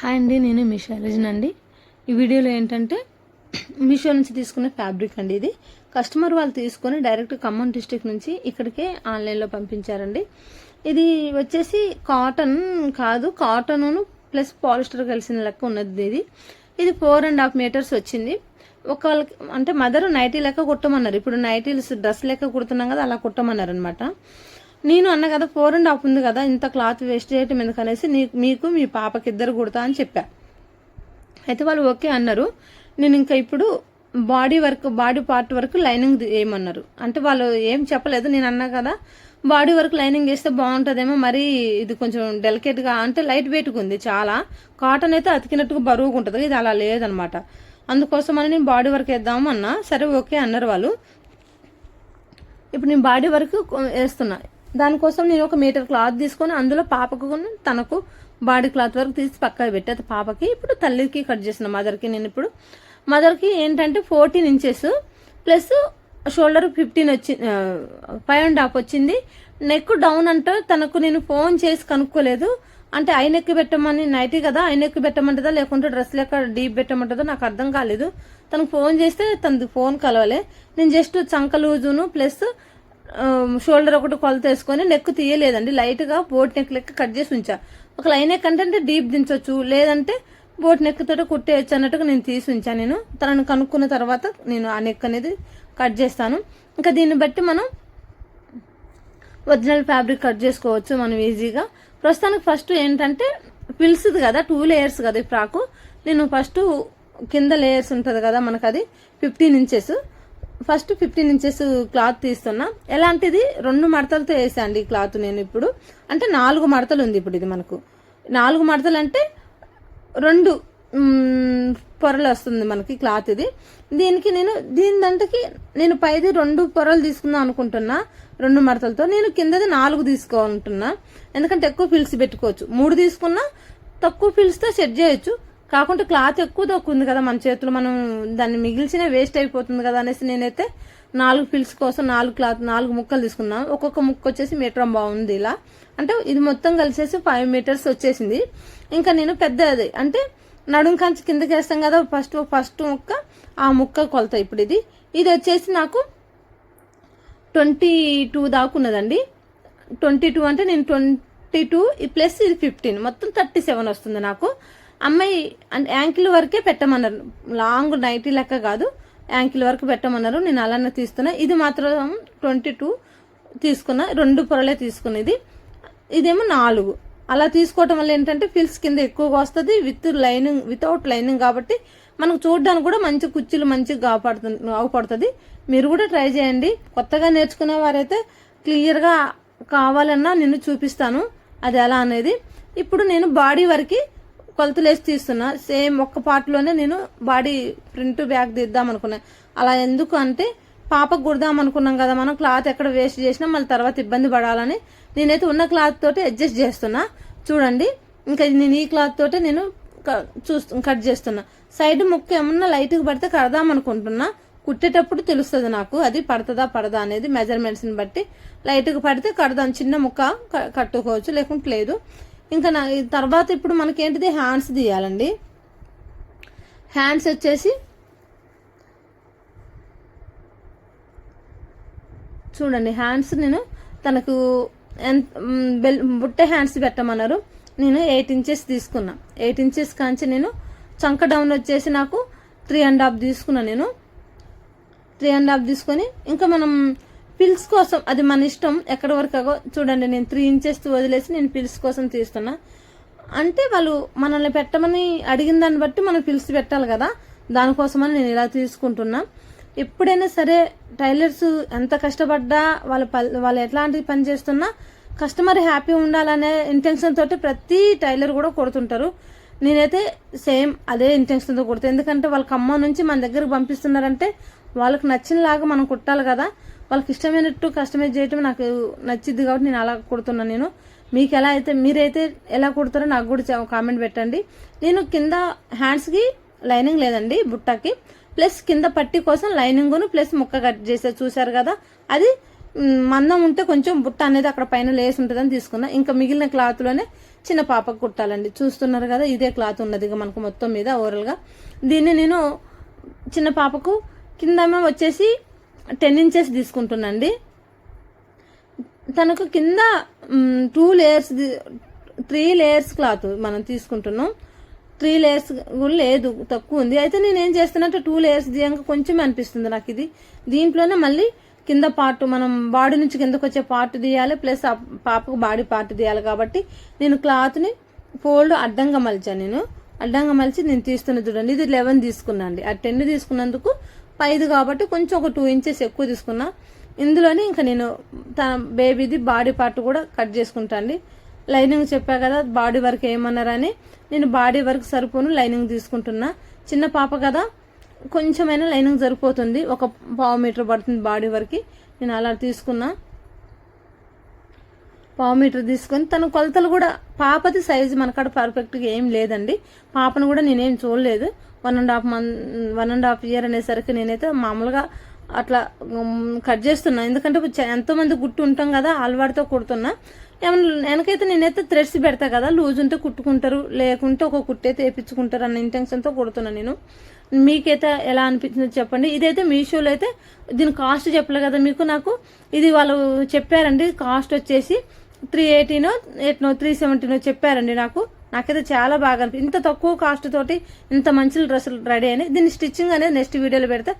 Hi అండి నేను మీ అండి ఈ వీడియోలో ఏంటంటే మీషో నుంచి తీసుకునే ఫ్యాబ్రిక్ అండి ఇది. కస్టమర్ వాళ్ళు తీసుకొని డైరెక్ట్ ఖమ్మం డిస్టిక్ నుంచి ఇక్కడికే ఆన్లైన్లో పంపించారండి. ఇది వచ్చేసి కాటన్ కాదు కాటను ప్లస్ పాలిస్టర్ కలిసిన లెక్క ఉన్నది ఇది. ఇది ఫోర్ అండ్ హాఫ్ మీటర్స్ వచ్చింది. ఒకళ్ళకి అంటే మదర్ నైటీ లెక్క కుట్టమన్నారు. ఇప్పుడు నైటీలు డ్రెస్ లెక్క కుడుతున్నాం కదా అలా కుట్టమన్నారు అనమాట నేను అన్న కదా ఫోర్ అండ్ హాఫ్ ఉంది కదా ఇంత క్లాత్ వేస్ట్ చేయటం ఎందుకనేసి నీ మీకు మీ పాపకి ఇద్దరు కుడతా అని చెప్పా. అయితే వాళ్ళు ఓకే అన్నారు. నేను ఇంకా ఇప్పుడు బాడీ వర్క్ బాడీ పార్ట్ వరకు లైనింగ్ వేయమన్నారు అంటే వాళ్ళు ఏం చెప్పలేదు నేను అన్నా కదా బాడీ వర్క్ లైనింగ్ వేస్తే బాగుంటుందేమో మరి ఇది కొంచెం డెలికేట్గా అంటే లైట్ వెయిట్గా ఉంది చాలా. కాటన్ అయితే అతికినట్టుగా బరువుగా ఉంటుంది ఇది అలా లేదనమాట. అందుకోసమని నేను బాడీ వర్క్ వేద్దాము అన్నా సరే ఓకే అన్నారు వాళ్ళు. ఇప్పుడు నేను బాడీ వర్క్ వేస్తున్నా. దానికోసం నేను ఒక మీటర్ క్లాత్ తీసుకొని అందులో పాపకు తనకు బాడీ క్లాత్ వరకు తీసి పక్కన పెట్టేది పాపకి ఇప్పుడు తల్లికి కట్ చేసిన మదర్కి నేను ఇప్పుడు. మదర్కి ఏంటంటే fourteen inches plus shoulder fifteen వచ్చి ఫైవ్ అండ్ హాఫ్ వచ్చింది. నెక్ డౌన్ అంటే తనకు నేను ఫోన్ చేసి కనుక్కోలేదు. అంటే ఐ నెక్ పెట్టమని నైటీ కదా ఐ నెక్ పెట్టమంటుందా లేకుంటే డ్రెస్ లెక్క డీప్ పెట్టమంటుందో నాకు అర్థం కాలేదు. తనకు ఫోన్ చేస్తే తనది ఫోన్ కలవలే. నేను జస్ట్ చంక లూజును ప్లస్ షోల్డర్ ఒకటి కొలత వేసుకొని నెక్ తీయలేదండి. లైట్గా బోట్ నెక్ లెక్క కట్ చేసి ఉంచా. ఒక లైన్ నెక్ అంటే డీప్ దించవచ్చు లేదంటే బోట్ నెక్ తోట కుట్టేయచ్చు అన్నట్టుగా నేను తీసి ఉంచా నేను. తనను కనుక్కున్న తర్వాత నేను ఆ నెక్ అనేది కట్ చేస్తాను. ఇంకా దీన్ని బట్టి మనం ఒరిజినల్ ఫ్యాబ్రిక్ కట్ చేసుకోవచ్చు మనం ఈజీగా ప్రస్తుతానికి ఫస్ట్ ఏంటంటే పిల్స్ది కదా టూ లేయర్స్ కదా ఈ ఫ్రాకు. నేను ఫస్ట్ కింద లేయర్స్ ఉంటుంది కదా మనకు అది fifteen inches first fifteen inches cloth తీస్తున్నా. ఎలాంటిది? రెండు మడతలతో వేసాండి ఈ క్లాత్ నేను ఇప్పుడు. అంటే నాలుగు మడతలు ఉంది ఇప్పుడు ఇది మనకు. నాలుగు మడతలు అంటే రెండు పొరలు వస్తుంది మనకి క్లాత్ ఇది. దీనికి నేను దీని దంటకి నేను పైది రెండు పొరలు తీసుకుందాం అనుకుంటున్నా రెండు మడతలతో. నేను కిందది నాలుగు తీసుకోవాలంటున్నా. ఎందుకంటే ఎక్కువ ఫిల్స్ పెట్టుకోవచ్చు. మూడు తీసుకున్నా తక్కువ ఫిల్స్తో సెట్ చేయొచ్చు. కాకుండా క్లాత్ ఎక్కువ దొక్కుంది ఉంది కదా మన చేతులు. మనం దాన్ని మిగిల్చిన వేస్ట్ అయిపోతుంది కదా అనేసి నేనైతే నాలుగు ఫిల్స్ కోసం నాలుగు క్లాత్ నాలుగు ముక్కలు తీసుకున్నాను. ఒక్కొక్క ముక్క వచ్చేసి మీటర్ బాగుంది ఇలా. అంటే ఇది మొత్తం కలిసేసి ఫైవ్ మీటర్స్ వచ్చేసింది. ఇంకా నేను పెద్దది. అంటే నడుం కంచి కిందకి వేస్తాం కదా ఫస్ట్ ఫస్ట్ ముక్క ఆ ముక్క కొలత ఇప్పుడు ఇది. ఇది వచ్చేసి నాకు ట్వంటీ టూ దాకా ఉన్నదండి. ట్వంటీ టూ అంటే నేను ట్వంటీ టూ ప్లస్ ఇది ఫిఫ్టీన్ మొత్తం థర్టీ సెవెన్ వస్తుంది నాకు. అమ్మాయి యాంకిల్ వరకే పెట్టమన్నారు. లాంగ్ నైటీ లెక్క కాదు. యాంకిల్ వరకు పెట్టమన్నారు. నేను అలానే తీసుకున్నా ఇది మాత్రం ట్వంటీ టూ తీసుకున్నా. రెండు పొరలే తీసుకునేది ఇదేమో నాలుగు. అలా తీసుకోవటం వల్ల ఏంటంటే ఫిల్స్ కింద ఎక్కువగా వస్తుంది. విత్ లైనింగ్ వితౌట్ లైనింగ్ కాబట్టి మనకు చూడడానికి కూడా మంచి కుర్చీలు మంచిగా కాపాడుతు అవపడుతుంది మీరు కూడా ట్రై చేయండి. కొత్తగా నేర్చుకునే వారైతే క్లియర్గా కావాలన్నా నేను చూపిస్తాను. అది ఎలా అనేది. ఇప్పుడు నేను బాడీ వరకు కొలతలేసి తీస్తున్నా. సేమ్ ఒక్క పార్ట్లోనే నేను బాడీ ప్రింట్ బ్యాగ్ తీద్దాం అనుకున్నా. అలా ఎందుకు అంటే పాపకు కుడదాం అనుకున్నాం కదా మనం క్లాత్ ఎక్కడ వేస్ట్ చేసినా మళ్ళీ తర్వాత ఇబ్బంది పడాలని నేనైతే ఉన్న క్లాత్ తోటి అడ్జస్ట్ చేస్తున్నా. చూడండి ఇంకా నేను ఈ క్లాత్ తోటే నేను చూస్తు కట్ చేస్తున్నా. సైడ్ ముక్క ఏమన్నా లైట్గా పడితే కడదాం అనుకుంటున్నా. కుట్టేటప్పుడు తెలుస్తుంది నాకు అది పడుతుందా పడదా అనేది మెజర్మెంట్స్ని బట్టి. లైట్గా పడితే కడదాం చిన్న ముక్క క- కట్టుకోవచ్చు లేకుంటే లేదు. ఇంకా నా తర్వాత ఇప్పుడు మనకేంటిది? హ్యాండ్స్ తీయాలండి. హ్యాండ్స్ వచ్చేసి చూడండి హ్యాండ్స్ నేను తనకు ఎంత బెల్ బుట్ట హ్యాండ్స్ పెట్టమన్నారు. నేను ఎయిట్ ఇంచెస్ తీసుకున్నా. ఎయిట్ ఇంచెస్ కాంచి నేను చంక డౌన్ వచ్చేసి నాకు త్రీ అండ్ హాఫ్ తీసుకున్నా నేను. త్రీ అండ్ హాఫ్ తీసుకొని ఇంకా మనం పిల్స్ కోసం అది మన ఇష్టం ఎక్కడి వరకు అగో చూడండి నేను త్రీ ఇంచెస్ వదిలేసి నేను పిల్స్ కోసం తీస్తున్నా. అంటే వాళ్ళు మనల్ని పెట్టమని అడిగిన దాన్ని బట్టి మనం పిల్స్ పెట్టాలి కదా దానికోసమని నేను ఇలా తీసుకుంటున్నా. ఎప్పుడైనా సరే టైలర్స్ ఎంత కష్టపడ్డా వాళ్ళ వాళ్ళు ఎట్లాంటి పని చేస్తున్నా కస్టమర్ హ్యాపీ ఉండాలనే ఇంటెన్షన్ తోటి ప్రతి టైలర్ కూడా కొడుతుంటారు. నేనైతే సేమ్ అదే ఇంటెన్షన్తో కుడతాను ఎందుకంటే వాళ్ళ అమ్మ నుంచి మన దగ్గరకు పంపిస్తున్నారంటే వాళ్ళకి నచ్చినలాగా మనం కుట్టాలి కదా. వాళ్ళకి ఇష్టమైనట్టు కస్టమైజ్ చేయటం నాకు నచ్చిద్ది కాబట్టి నేను అలా కుడుతున్నాను నేను. మీకు ఎలా అయితే మీరైతే ఎలా కుడతారో నాకు కూడా కామెంట్ పెట్టండి. నేను కింద హ్యాండ్స్కి లైనింగ్ లేదండి బుట్టకి. ప్లస్ కింద పట్టి కోసం లైనింగ్ను ప్లస్ ముక్క కట్ చేసే చూశారు కదా. అది మందం ఉంటే కొంచెం బుట్ట అనేది అక్కడ పైన లేసి ఉంటుందని తీసుకున్నా. ఇంకా మిగిలిన క్లాత్లోనే చిన్న పాపకు కుట్టాలండి. చూస్తున్నారు కదా ఇదే క్లాత్ ఉన్నది. ఇక మనకు మొత్తం మీద ఓవరాల్గా దీన్ని నేను చిన్న పాపకు కింద వచ్చేసి టెన్ ఇంచెస్ తీసుకుంటున్నాండి. తనకు కింద two layers three layers cloth మనం తీసుకుంటున్నాం. త్రీ లేయర్స్ కూడా లేదు తక్కువ ఉంది. అయితే నేను ఏం చేస్తున్నట్టు టూ లేయర్స్ దియంగా కొంచెం అనిపిస్తుంది నాకు ఇది. దీంట్లోనే మళ్ళీ కింద పార్ట్ మనం బాడీ నుంచి కిందకు వచ్చే పార్ట్ తీయాలి ప్లస్ ఆ పాపకు బాడీ పార్ట్ తీయాలి కాబట్టి నేను క్లాత్ని ఫోల్డ్ అడ్డంగా మలిచాను నేను. అడ్డంగా మలిచి నేను తీస్తున్న చూడండి ఇది లెవెన్ తీసుకున్నాండి. ఆ టెన్ తీసుకున్నందుకు పైది కాబట్టి కొంచెం ఒక టూ ఇంచెస్ ఎక్కువ తీసుకున్నా. ఇందులోనే ఇంకా నేను తన బేబీది బాడీ పార్ట్ కూడా కట్ చేసుకుంటా అండి లైనింగ్ చెప్పా కదా బాడీ వర్క్ ఏమన్నారని. నేను బాడీ వర్క్ సరిపోను లైనింగ్ తీసుకుంటున్నా. చిన్న పాప కదా కొంచెమైనా లైనింగ్ జరిగిపోతుంది ఒక పావు మీటర్ పడుతుంది బాడీ వరకు. నేను అలా తీసుకున్నా. పావు మీటర్ తీసుకొని తన కొలతలు కూడా పాపది సైజు మనకాడ పర్ఫెక్ట్గా ఏం లేదండి. పాపను కూడా నేనేం చూడలేదు. One and half month one and half year అనేసరికి నేనైతే మామూలుగా అట్లా కట్ చేస్తున్నా. ఎందుకంటే ఎంతోమంది గుట్టు ఉంటాం కదా అలవాటుతో కుడుతున్నా. ఏమన్నా వెనకైతే నేనైతే థ్రెడ్స్ పెడతా కదా లూజ్ ఉంటే కుట్టుకుంటారు లేకుంటే ఒక కుట్టైతే వేయించుకుంటారు అన్న ఇంటెన్షన్తో కుడుతున్నా నేను. మీకైతే ఎలా అనిపించిందో చెప్పండి. ఇదైతే మీషోలో అయితే దీని కాస్ట్ చెప్పలే కదా మీకు నాకు. ఇది వాళ్ళు చెప్పారండి కాస్ట్ వచ్చేసి త్రీ ఎయిటీనో ఎయిట్నో త్రీ సెవెంటీనో చెప్పారండి నాకు. నాకైతే చాలా బాగా అనిపి ఇంత తక్కువ కాస్ట్ తోటి ఇంత మంచి డ్రెస్సులు రెడీ అయినాయి. దీన్ని స్టిచ్చింగ్ అనేది నెక్స్ట్ వీడియోలో పెడితే